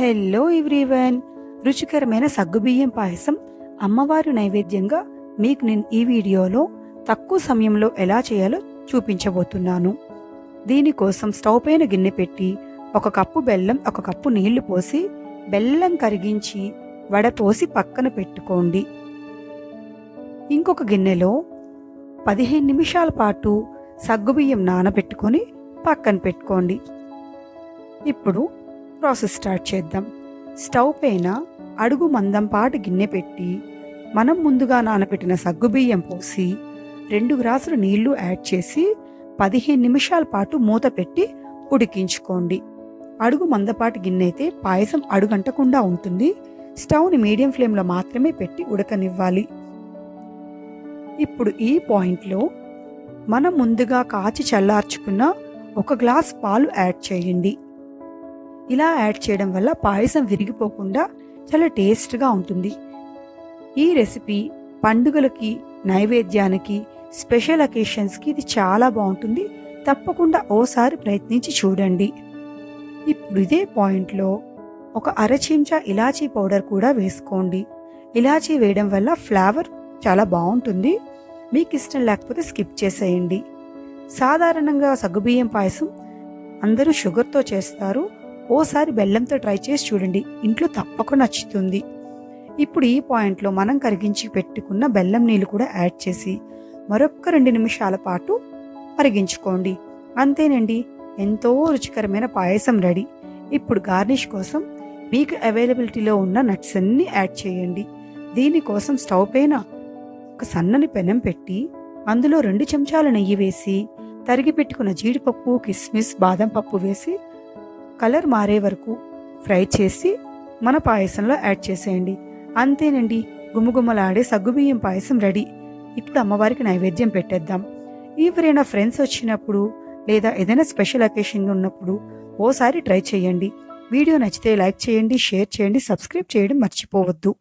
Hello everyone. రుచికరమైన సగ్గుబియ్యం పాయసం అమ్మవారి నైవేద్యంగా మీకు నేను ఈ వీడియోలో తక్కువ సమయంలో ఎలా చేయాలో చూపించబోతున్నాను. దీనికోసం స్టవ్ పైన గిన్నె పెట్టి ఒక కప్పు బెల్లం ఒక కప్పు నీళ్ళు పోసి బెల్లం కరిగించి వడపోసి పక్కన పెట్టుకోండి. ఇంకొక గిన్నెలో పదిహేను నిమిషాల పాటు సగ్గుబియ్యం నానబెట్టుకొని పక్కన పెట్టుకోండి. ఇప్పుడు ప్రాసెస్ స్టార్ట్ చేద్దాం. స్టవ్ పైన అడుగు మందంపాటి గిన్నె పెట్టి మనం ముందుగా నానబెట్టిన సగ్గుబియ్యం పోసి రెండు గ్లాసులు నీళ్ళు యాడ్ చేసి పదిహేను నిమిషాల పాటు మూత పెట్టి ఉడికించుకోండి. అడుగు మందపాటి గిన్నె అయితే పాయసం అడుగంటకుండా ఉంటుంది. స్టవ్ని మీడియం ఫ్లేమ్లో మాత్రమే పెట్టి ఉడకనివ్వాలి. ఇప్పుడు ఈ పాయింట్లో మనం ముందుగా కాచి చల్లార్చుకున్న ఒక గ్లాస్ పాలు యాడ్ చేయండి. ఇలా యాడ్ చేయడం వల్ల పాయసం విరిగిపోకుండా చాలా టేస్ట్గా ఉంటుంది. ఈ రెసిపీ పండుగలకి నైవేద్యానికి స్పెషల్ అకేషన్స్కి ఇది చాలా బాగుంటుంది. తప్పకుండా ఓసారి ప్రయత్నించి చూడండి. ఇప్పుడు ఇదే పాయింట్లో ఒక అర చెంచా ఇలాచీ పౌడర్ కూడా వేసుకోండి. ఇలాచీ వేయడం వల్ల ఫ్లేవర్ చాలా బాగుంటుంది. మీకు ఇష్టం లేకపోతే స్కిప్ చేసేయండి. సాధారణంగా సగ్గుబియ్యం పాయసం అందరూ షుగర్తో చేస్తారు. ఓసారి బెల్లంతో ట్రై చేసి చూడండి. ఇంట్లో తప్పకుండా నచ్చుతుంది ఇప్పుడు ఈ పాయింట్లో మనం కరిగించి పెట్టుకున్న బెల్లం నీళ్ళు కూడా యాడ్ చేసి మరొక్క రెండు నిమిషాల పాటు మరిగించుకోండి. అంతేనండి ఎంతో రుచికరమైన పాయసం రెడీ. ఇప్పుడు గార్నిష్ కోసం మీకు అవైలబిలిటీలో ఉన్న నట్స్ అన్ని యాడ్ చేయండి. దీనికోసం స్టవ్ పైన ఒక సన్నని పెనం పెట్టి అందులో రెండు చెంచాల నెయ్యి వేసి తరిగి పెట్టుకున్న జీడిపప్పు కిస్మిస్ బాదం పప్పు వేసి కలర్ మారే వరకు ఫ్రై చేసి మన పాయసంలో యాడ్ చేసేయండి. అంతేనండి గుమగుమలాడే సగ్గుబియ్యం పాయసం రెడీ. ఇప్పుడు అమ్మవారికి నైవేద్యం పెట్టేద్దాం. ఎవరైనా ఫ్రెండ్స్ వచ్చినప్పుడు లేదా ఏదైనా స్పెషల్ అకేషన్ ఉన్నప్పుడు ఓసారి ట్రై చేయండి. వీడియో నచ్చితే లైక్ చేయండి షేర్ చేయండి సబ్స్క్రైబ్ చేయడం మర్చిపోవద్దు.